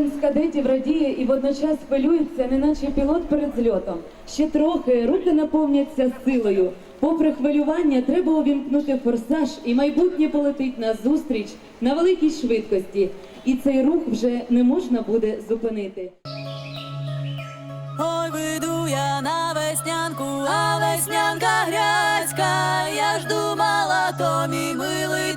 Кожен з кадетів радіє і водночас хвилюється, неначе пілот перед зльотом. Ще трохи руки наповняться силою. Попри хвилювання, треба увімкнути форсаж, і майбутнє полетить назустріч на великій швидкості. І цей рух вже не можна буде зупинити. Ой, выйду я на веснянку, а веснянка грязька. Я ж думала, то мій милий,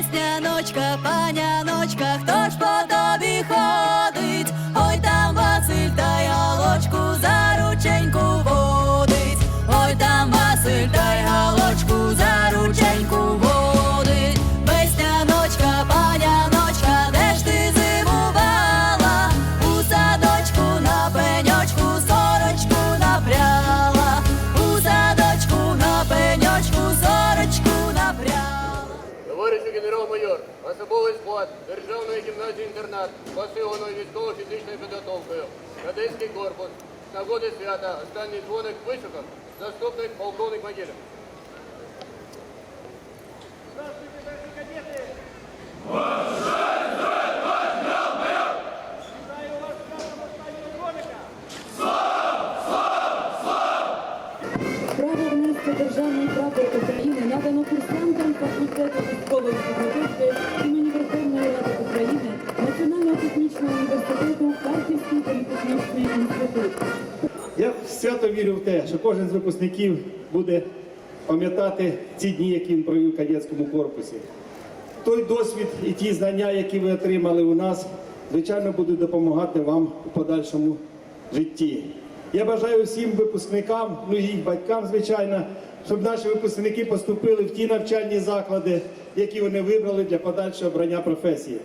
Весняночка, паняночка, хто ж по тобі ходить? Ой там Василь та ялочку за рученьку водить. Ой там Василь та й склад Державної гімназії-інтернат посиленою військово-фізичною підготовкою. Кадетський корпус. З нагоди свята останній дзвоник вишукав заступник полковник Могилів. Право внести державний прапор України надано курсантам факультету вірю в те, що кожен з випускників буде пам'ятати ці дні, які він провів в кадетському корпусі. Той досвід і ті знання, які ви отримали у нас, звичайно, будуть допомагати вам у подальшому житті. Я бажаю всім випускникам, ну і їх батькам, звичайно, щоб наші випускники поступили в ті навчальні заклади, які вони вибрали для подальшого обрання професії.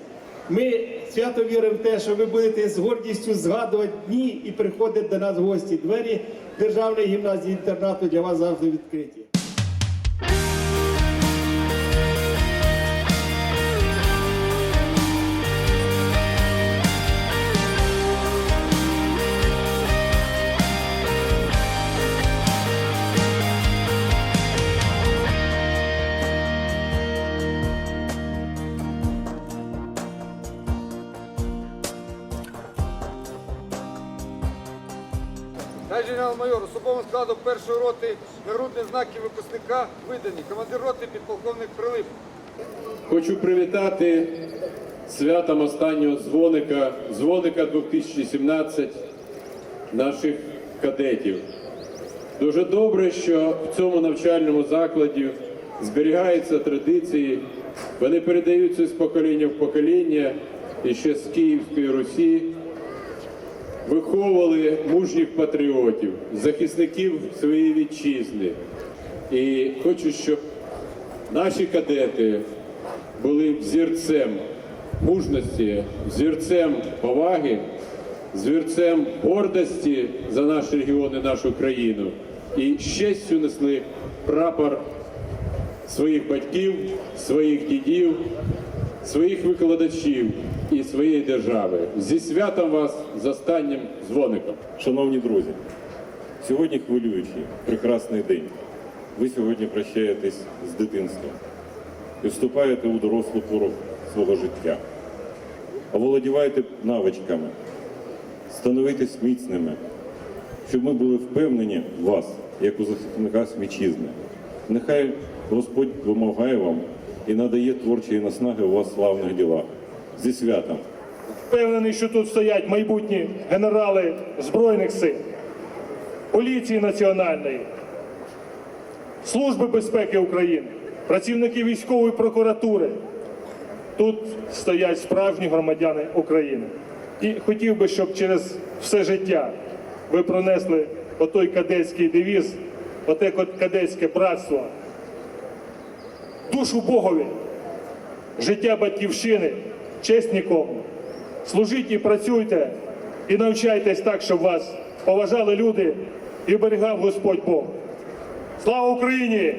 Ми свято віримо в те, що ви будете з гордістю згадувати дні і приходити до нас в гості. Двері Державної гімназії інтернату для вас завжди відкриті. Генерал-майор, особовому складу першої роти нагрудні знаки випускника видані. Командир роти підполковник Прилип. Хочу привітати святом останнього дзвоника, дзвоника 2017 наших кадетів. Дуже добре, що в цьому навчальному закладі зберігаються традиції, вони передаються з покоління в покоління і ще з Київської Русі. Виховували мужніх патріотів, захисників своєї вітчизни. І хочу, щоб наші кадети були взірцем мужності, взірцем поваги, взірцем гордості за наш регіон і нашу країну. І з несли прапор своїх батьків, своїх дідів, своїх викладачів і своєї держави. Зі святом вас з останнім дзвоником. Шановні друзі, сьогодні хвилюючий, прекрасний день. Ви сьогодні прощаєтесь з дитинством і вступаєте у дорослу пору свого життя. Оволодівайте навичками, становитесь міцними, щоб ми були впевнені в вас, як у захисника вітчизни. Нехай Господь вимагає вам і надає творчої наснаги у вас славних ділах. Зі святом! Впевнений, що тут стоять майбутні генерали Збройних сил. поліції національної, Служби безпеки України, працівники військової прокуратури. Тут стоять справжні громадяни України. І хотів би, щоб через все життя ви пронесли отой кадетський девіз, оте кадетське братство, душу Богові, життя батьківщини, честь нікому. Служіть і працюйте, і навчайтесь так, щоб вас поважали люди і оберігав Господь Бог. Слава Україні!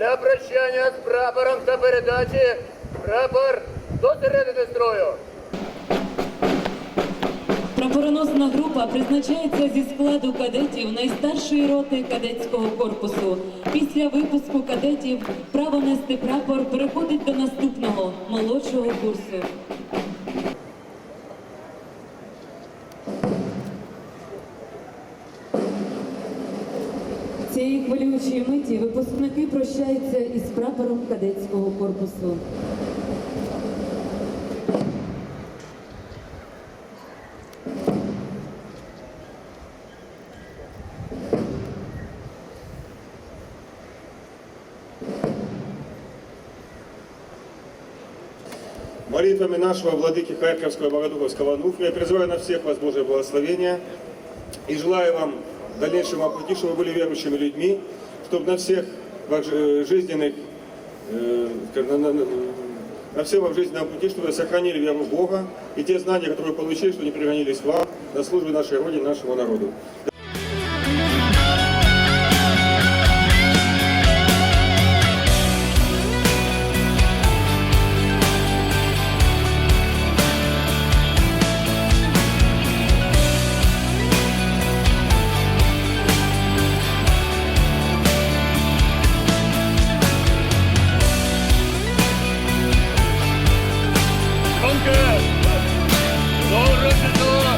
Для прощання з прапором та передачі прапор до середини строю. Прапороносна група призначається зі складу кадетів найстаршої роти кадетського корпусу. Після випуску кадетів право нести прапор переходить до наступного молодшого курсу. Цієї хвилюючої миті випускники прощаються із прапором кадетського корпусу. Молитвами нашего владыки Харьковского и Богодуховского Ануфрия я призываю на всех вас Божие благословения и желаю вам в дальнейшем чтобы вы были верующими людьми, чтобы на всех э, жизненных, э, на, всем вам жизненном пути, чтобы вы сохранили веру в Бога и те знания, которые вы получили, что не пригонились вам на службе нашей Родине, нашему народу. Funke, Doğru Doğru